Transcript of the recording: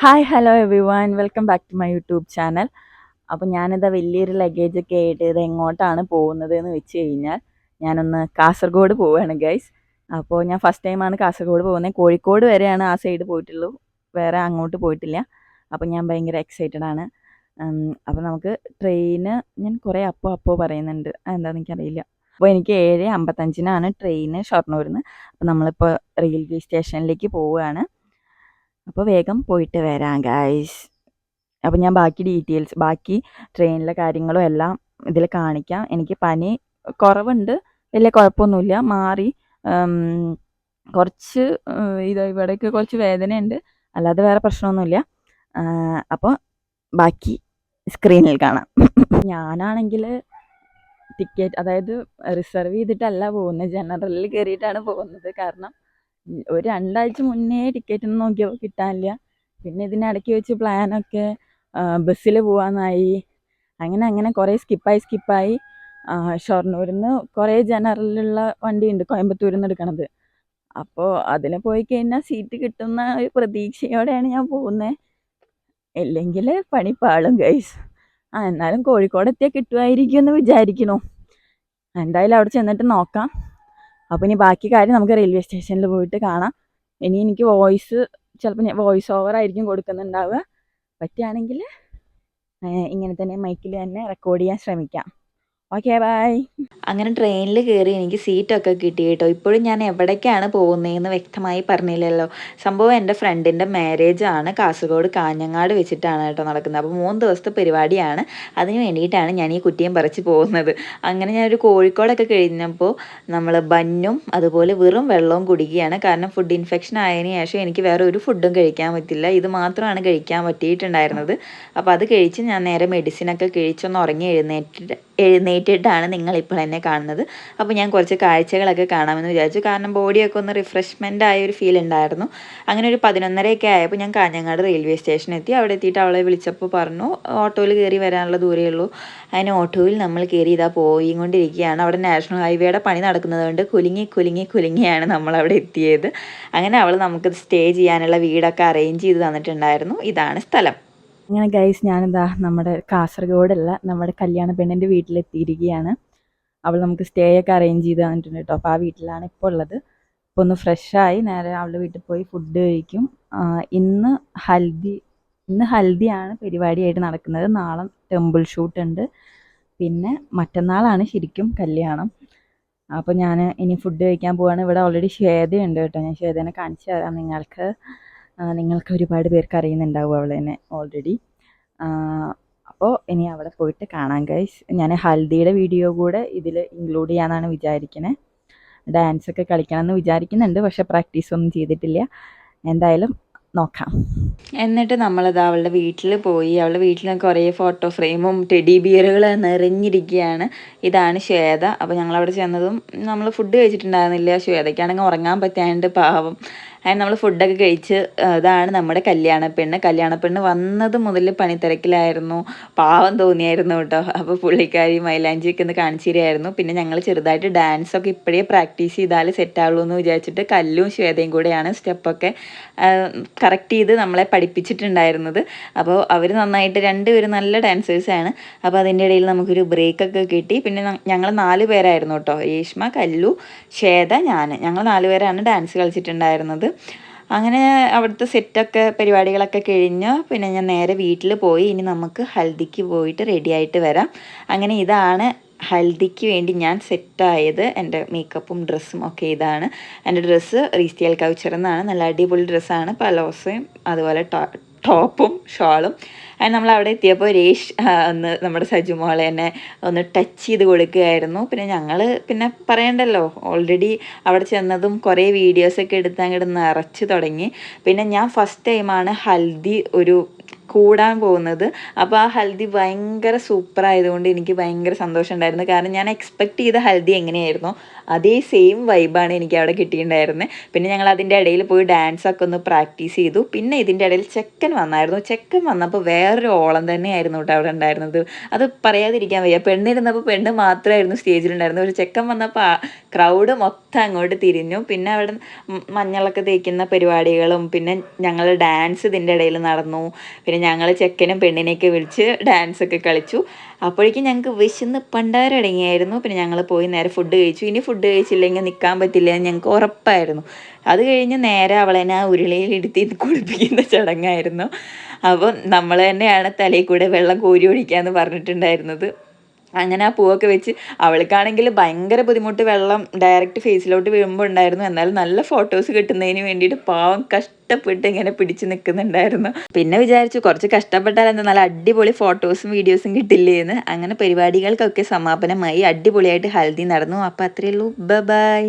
Hi hello everyone welcome back to my YouTube channel അപ്പോൾ ഞാനിതാ വലിയൊരു ലഗേജ് ഒക്കെ ആയിട്ട് ഇത് എങ്ങോട്ടാണ് പോകുന്നത് എന്ന് വെച്ച് കഴിഞ്ഞാൽ ഞാനൊന്ന് കാസർഗോഡ് പോവുകയാണ് ഗൈസ് അപ്പോൾ ഞാൻ ഫസ്റ്റ് ടൈമാണ് കാസർഗോഡ് പോകുന്നത്. കോഴിക്കോട് വരെയാണ് ആ സൈഡ് പോയിട്ടുള്ളൂ. വേറെ അങ്ങോട്ട് പോയിട്ടില്ല. അപ്പോൾ ഞാൻ ഭയങ്കര എക്സൈറ്റഡ് ആണ്. അപ്പോൾ നമുക്ക് ട്രെയിന് ഞാൻ കുറേ അപ്പോൾ അപ്പോൾ പറയുന്നുണ്ട്. എന്താണെന്ന് എനിക്കറിയില്ല. അപ്പോൾ എനിക്ക് ഏഴ് അമ്പത്തഞ്ചിനാണ് ട്രെയിന് ഷൊർണൂരിൽ നിന്ന് അപ്പോൾ നമ്മളിപ്പോൾ റെയിൽവേ സ്റ്റേഷനിലേക്ക് പോവുകയാണ് അപ്പോൾ വേഗം പോയിട്ട് വരാം ഗായ്സ് അപ്പോൾ ഞാൻ ബാക്കി ഡീറ്റെയിൽസ് ബാക്കി ട്രെയിനിലെ കാര്യങ്ങളും എല്ലാം ഇതിൽ കാണിക്കാം. എനിക്ക് പനി കുറവുണ്ട്. വലിയ കുഴപ്പമൊന്നുമില്ല. മാറി കുറച്ച് ഇത് ഇവിടേക്ക് കുറച്ച് വേദനയുണ്ട്. അല്ലാതെ വേറെ പ്രശ്നമൊന്നുമില്ല. അപ്പോൾ ബാക്കി സ്ക്രീനിൽ കാണാം. ഞാനാണെങ്കിൽ ടിക്കറ്റ് അതായത് റിസർവ് ചെയ്തിട്ടല്ല പോകുന്നത്. ജനറലിൽ കയറിയിട്ടാണ് പോകുന്നത്. കാരണം ഒരു രണ്ടാഴ്ച മുന്നേ ടിക്കറ്റ് ഒന്നും നോക്കിയപ്പോൾ കിട്ടാനില്ല. പിന്നെ ഇതിനിടയ്ക്ക് വെച്ച് പ്ലാനൊക്കെ ബസ്സിൽ പോകാമെന്നായി അങ്ങനെ അങ്ങനെ കുറേ സ്കിപ്പായി സ്കിപ്പായി ഷൊർണൂരിൽ നിന്ന് കുറേ ജനറലുള്ള വണ്ടിയുണ്ട് കോയമ്പത്തൂരിൽ നിന്ന് എടുക്കണത്. അപ്പോൾ അതിന് പോയി കഴിഞ്ഞാൽ സീറ്റ് കിട്ടുന്ന ഒരു പ്രതീക്ഷയോടെയാണ് ഞാൻ പോകുന്നത് ഇല്ലെങ്കിൽ പണിപ്പാളും പാളും ഗൈസ് ആ എന്നാലും കോഴിക്കോട് എത്തിയാൽ കിട്ടുമായിരിക്കും എന്ന് വിചാരിക്കണു എന്തായാലും അവിടെ ചെന്നിട്ട് നോക്കാം. അപ്പോൾ ഇനി ബാക്കി കാര്യം നമുക്ക് റെയിൽവേ സ്റ്റേഷനിൽ പോയിട്ട് കാണാം. ഇനി എനിക്ക് വോയിസ് ചിലപ്പോൾ ഞാൻ വോയിസ് ഓവർ ആയിരിക്കും കൊടുക്കുന്നുണ്ടാവുക. പറ്റുകയാണെങ്കിൽ ഇങ്ങനെ തന്നെ മൈക്കിൽ തന്നെ റെക്കോർഡ് ചെയ്യാൻ ശ്രമിക്കാം. ഓക്കെ ബൈ അങ്ങനെ ട്രെയിനിൽ കയറി എനിക്ക് സീറ്റൊക്കെ കിട്ടി കേട്ടോ. ഇപ്പോഴും ഞാൻ എവിടേക്കാണ് പോകുന്നതെന്ന് വ്യക്തമായി പറഞ്ഞില്ലല്ലോ. സംഭവം എന്റെ ഫ്രണ്ടിന്റെ മാരേജ് ആണ്. കാസർഗോഡ് കാഞ്ഞങ്ങാട് വെച്ചിട്ടാണ് കേട്ടോ നടക്കുന്നത്. അപ്പോൾ മൂന്ന് ദിവസത്തെ പരിപാടിയാണ്. അതിന് വേണ്ടിയിട്ടാണ് ഞാൻ ഈ കുറ്റിയും പറിച്ച് പോകുന്നത്. അങ്ങനെ ഞാനൊരു കോഴിക്കോടൊക്കെ കഴിഞ്ഞപ്പോൾ നമ്മൾ ബന്നും അതുപോലെ വെറും വെള്ളവും കുടിക്കുകയാണ്. കാരണം ഫുഡ് ഇൻഫെക്ഷൻ ആയതിന് ശേഷം എനിക്ക് വേറെ ഒരു ഫുഡും കഴിക്കാൻ പറ്റില്ല. ഇത് മാത്രമാണ് കഴിക്കാൻ പറ്റിയിട്ടുണ്ടായിരുന്നത്. അപ്പോൾ അത് കഴിച്ച് ഞാൻ നേരെ മെഡിസിനൊക്കെ കഴിച്ചൊന്ന് ഉറങ്ങി എഴുന്നേറ്റിട്ട് എഴുന്നേറ്റിട്ടാണ് നിങ്ങൾ ഇപ്പോൾ എന്നെ കാണുന്നത്. അപ്പോൾ ഞാൻ കുറച്ച് കാഴ്ചകളൊക്കെ കാണാമെന്ന് വിചാരിച്ചു. കാരണം ബോഡിയൊക്കെ ഒന്ന് റിഫ്രഷ്മെന്റ് ആയ ഒരു ഫീൽ ഉണ്ടായിരുന്നു. അങ്ങനെ ഒരു പതിനൊന്നരയൊക്കെ ആയപ്പോൾ ഞാൻ കാഞ്ഞങ്ങാട് റെയിൽവേ സ്റ്റേഷൻ എത്തി. അവിടെ എത്തിയിട്ട് അവളെ വിളിച്ചപ്പോൾ പറഞ്ഞു ഓട്ടോയിൽ കയറി വരാനുള്ള ദൂരമേ ഉള്ളൂ. അതിന് ഓട്ടോയിൽ നമ്മൾ കയറി ഇതാ പോയി കൊണ്ടിരിക്കുകയാണ്. അവിടെ നാഷണൽ ഹൈവേയുടെ പണി നടക്കുന്നത് കൊണ്ട് കുലുങ്ങി കുലുങ്ങി കുലുങ്ങിയാണ് നമ്മൾ അവിടെ എത്തിയത്. അങ്ങനെ അവൾ നമുക്ക് സ്റ്റേ ചെയ്യാനുള്ള വീടൊക്കെ അറേഞ്ച് ചെയ്ത് തന്നിട്ടുണ്ടായിരുന്നു. ഇതാണ് സ്ഥലം. അങ്ങനെ ഗൈസ് ഞാനിതാ നമ്മുടെ കാസർഗോഡുള്ള നമ്മുടെ കല്യാണ പെണ്ണിന്റെ വീട്ടിലെത്തിയിരിക്കുകയാണ്. അവൾ നമുക്ക് സ്റ്റേ ഒക്കെ അറേഞ്ച് ചെയ്ത് തന്നിട്ടുണ്ട് കേട്ടോ. അപ്പോൾ ആ വീട്ടിലാണ് ഇപ്പോൾ ഉള്ളത്. ഇപ്പോൾ ഒന്ന് ഫ്രഷായി നേരെ അവളുടെ വീട്ടിൽ പോയി ഫുഡ് കഴിക്കും. ഇന്ന് ഹൽദി ഇന്ന് ഹൽദിയാണ് പരിപാടിയായിട്ട് നടക്കുന്നത്. നാളെ ടെമ്പിൾ ഷൂട്ട് ഉണ്ട്. പിന്നെ മറ്റന്നാളാണ് ശരിക്കും കല്യാണം. അപ്പോൾ ഞാൻ ഇനി ഫുഡ് കഴിക്കാൻ പോവാണ്. ഇവിടെ ഓൾറെഡി ശ്വേതയുണ്ട് കേട്ടോ. ഞാൻ ശ്വേതനെ കാണിച്ചു തരാം നിങ്ങൾക്ക്. നിങ്ങൾക്ക് ഒരുപാട് പേർക്ക് അറിയുന്നുണ്ടാവും അവളെന്നെ ഓൾറെഡി അപ്പോൾ ഇനി അവിടെ പോയിട്ട് കാണാം ഗൈസ് ഞാൻ ഹൽദിയുടെ വീഡിയോ കൂടെ ഇതിൽ ഇൻക്ലൂഡ് ചെയ്യാമെന്നാണ് വിചാരിക്കുന്നത് ഡാൻസ് ഒക്കെ കളിക്കണമെന്ന് വിചാരിക്കുന്നുണ്ട് പക്ഷേ പ്രാക്ടീസ് ഒന്നും ചെയ്തിട്ടില്ല. എന്തായാലും നോക്കാം. എന്നിട്ട് നമ്മളത് അവളുടെ വീട്ടിൽ പോയി അവളുടെ വീട്ടിൽ കുറേ ഫോട്ടോ ഫ്രെയിമും ടെഡി ബിയറുകൾ നിറഞ്ഞിരിക്കുകയാണ്. ഇതാണ് ശ്വേത. അപ്പോൾ ഞങ്ങളവിടെ ചെന്നതും നമ്മൾ ഫുഡ് കഴിച്ചിട്ടുണ്ടായിരുന്നില്ല. ശ്വേതയ്ക്കാണെങ്കിൽ ഉറങ്ങാൻ പറ്റാണ്ട് പാവം. അതിന് നമ്മൾ ഫുഡൊക്കെ കഴിച്ച് ഇതാണ് നമ്മുടെ കല്യാണ പെണ്ണ് കല്യാണ പെണ്ണ് വന്നത് മുതൽ പണിത്തിരക്കിലായിരുന്നു. പാവം തോന്നിയായിരുന്നു കേട്ടോ. അപ്പോൾ പുള്ളിക്കാരി മൈലാഞ്ചിയൊക്കെ ഒന്ന് കാണിച്ചു തരികയായിരുന്നു പിന്നെ ഞങ്ങൾ ചെറുതായിട്ട് ഡാൻസ് ഒക്കെ ഇപ്പോഴേ പ്രാക്ടീസ് ചെയ്താൽ സെറ്റാവുള്ളൂ എന്ന് വിചാരിച്ചിട്ട് കല്ലും ശ്വേതയും കൂടെയാണ് സ്റ്റെപ്പൊക്കെ കറക്റ്റ് ചെയ്ത് നമ്മളെ പഠിപ്പിച്ചിട്ടുണ്ടായിരുന്നത്. അപ്പോൾ അവർ നന്നായിട്ട് രണ്ടുപേരും നല്ല ഡാൻസേഴ്സാണ്. അപ്പോൾ അതിന്റെ ഇടയിൽ നമുക്കൊരു ബ്രേക്കൊക്കെ കിട്ടി. പിന്നെ ഞങ്ങൾ നാല് പേരായിരുന്നു കേട്ടോ. രേഷ്മ കല്ലു ശ്വേത ഞാൻ ഞങ്ങൾ നാല് പേരാണ് ഡാൻസ് കളിച്ചിട്ടുണ്ടായിരുന്നത്. അങ്ങനെ അവിടുത്തെ സെറ്റൊക്കെ പരിപാടികളൊക്കെ കഴിഞ്ഞ് പിന്നെ ഞാൻ നേരെ വീട്ടിൽ പോയി. ഇനി നമുക്ക് ഹൽദിക്ക് പോയിട്ട് റെഡി ആയിട്ട് വരാം. അങ്ങനെ ഇതാണ് ഹൽദിക്ക് വേണ്ടി ഞാൻ സെറ്റായത് എന്റെ മേക്കപ്പും ഡ്രസ്സും ഒക്കെ ഇതാണ്. എന്റെ ഡ്രസ്സ് റീസ്റ്റിയൽ കൗച്ചർ എന്നാണ്. നല്ല അടിപൊളി ഡ്രസ്സാണ് പലോസയും അതുപോലെ ടോപ്പും ഷോളും അതിന് നമ്മൾ അവിടെ എത്തിയപ്പോൾ രേഷ് ഒന്ന് നമ്മുടെ സജു മോളെ എന്നെ ഒന്ന് ടച്ച് ചെയ്ത് കൊടുക്കുകയായിരുന്നു. പിന്നെ ഞങ്ങൾ പിന്നെ പറയണ്ടല്ലോ ഓൾറെഡി അവിടെ ചെന്നതും കുറേ വീഡിയോസൊക്കെ എടുത്ത് അങ്ങോട്ട് നിറച്ച് തുടങ്ങി. പിന്നെ ഞാൻ ഫസ്റ്റ് ടൈമാണ് ഹൽദി ഒരു കൂടാൻ പോകുന്നത്. അപ്പോൾ ആ ഹൽദി ഭയങ്കര സൂപ്പർ ആയതുകൊണ്ട് എനിക്ക് ഭയങ്കര സന്തോഷം ഉണ്ടായിരുന്നു. കാരണം ഞാൻ എക്സ്പെക്ട് ചെയ്ത ഹൽദി എങ്ങനെയായിരുന്നു അതേ സെയിം വൈബാണ് എനിക്ക് അവിടെ കിട്ടിയിട്ടുണ്ടായിരുന്നത് പിന്നെ ഞങ്ങൾ അതിന്റെ ഇടയിൽ പോയി ഡാൻസ് ഒക്കെ ഒന്ന് പ്രാക്ടീസ് ചെയ്തു. പിന്നെ ഇതിന്റെ ഇടയിൽ ചെക്കൻ വന്നായിരുന്നു. ചെക്കൻ വന്നപ്പോൾ വേറൊരു ഓളം തന്നെയായിരുന്നു കേട്ടോ അവിടെ ഉണ്ടായിരുന്നത്. അത് പറയാതിരിക്കാൻ വയ്യ. പെണ്ണിരുന്നപ്പോൾ പെണ്ണ് മാത്രമായിരുന്നു സ്റ്റേജിലുണ്ടായിരുന്നത്. ഒരു ചെക്കൻ വന്നപ്പോൾ ക്രൗഡ് മൊത്തം അങ്ങോട്ട് തിരിഞ്ഞു. പിന്നെ അവിടെ മഞ്ഞളൊക്കെ തേക്കുന്ന പരിപാടികളും പിന്നെ ഞങ്ങൾ ഡാൻസ് ഇതിന്റെ ഇടയിൽ നടന്നു. പിന്നെ ഞങ്ങൾ ചെക്കനും പെണ്ണിനെയൊക്കെ വിളിച്ച് ഡാൻസൊക്കെ കളിച്ചു. അപ്പോഴേക്കും ഞങ്ങൾക്ക് വിശന്ന് പണ്ടാരടങ്ങിയായിരുന്നു പിന്നെ ഞങ്ങൾ പോയി നേരെ ഫുഡ് കഴിച്ചു. ഇനി ഫുഡ് കഴിച്ചില്ലെങ്കിൽ നിൽക്കാൻ പറ്റില്ല എന്ന് ഞങ്ങൾക്ക് ഉറപ്പായിരുന്നു. അത് കഴിഞ്ഞ് നേരെ അവളെന്നെ ആ ഉരുളയിൽ എടുത്തി കുളിപ്പിക്കുന്ന ചടങ്ങായിരുന്നു. അപ്പം നമ്മൾ തന്നെയാണ് തലയിൽ കൂടെ വെള്ളം കോരി ഒഴിക്കാന്ന് പറഞ്ഞിട്ടുണ്ടായിരുന്നത്. അങ്ങനെ ആ പൂവൊക്കെ വെച്ച് അവൾക്കാണെങ്കിൽ ഭയങ്കര ബുദ്ധിമുട്ട് വെള്ളം ഡയറക്റ്റ് ഫേസിലോട്ട് വീഴുമ്പോൾ ഉണ്ടായിരുന്നു. എന്നാലും നല്ല ഫോട്ടോസ് കിട്ടുന്നതിന് വേണ്ടിയിട്ട് പാവം കഷ്ടപ്പെട്ട് ഇങ്ങനെ പിടിച്ച് നിൽക്കുന്നുണ്ടായിരുന്നു പിന്നെ വിചാരിച്ചു കുറച്ച് കഷ്ടപ്പെട്ടാൽ എന്താ നല്ല അടിപൊളി ഫോട്ടോസും വീഡിയോസും കിട്ടില്ലേ എന്ന് അങ്ങനെ പരിപാടികൾക്കൊക്കെ സമാപനമായി അടിപൊളിയായിട്ട് ഹൽദി നടന്നു. അപ്പോൾ അത്രയേ ഉള്ളൂ. ബൈ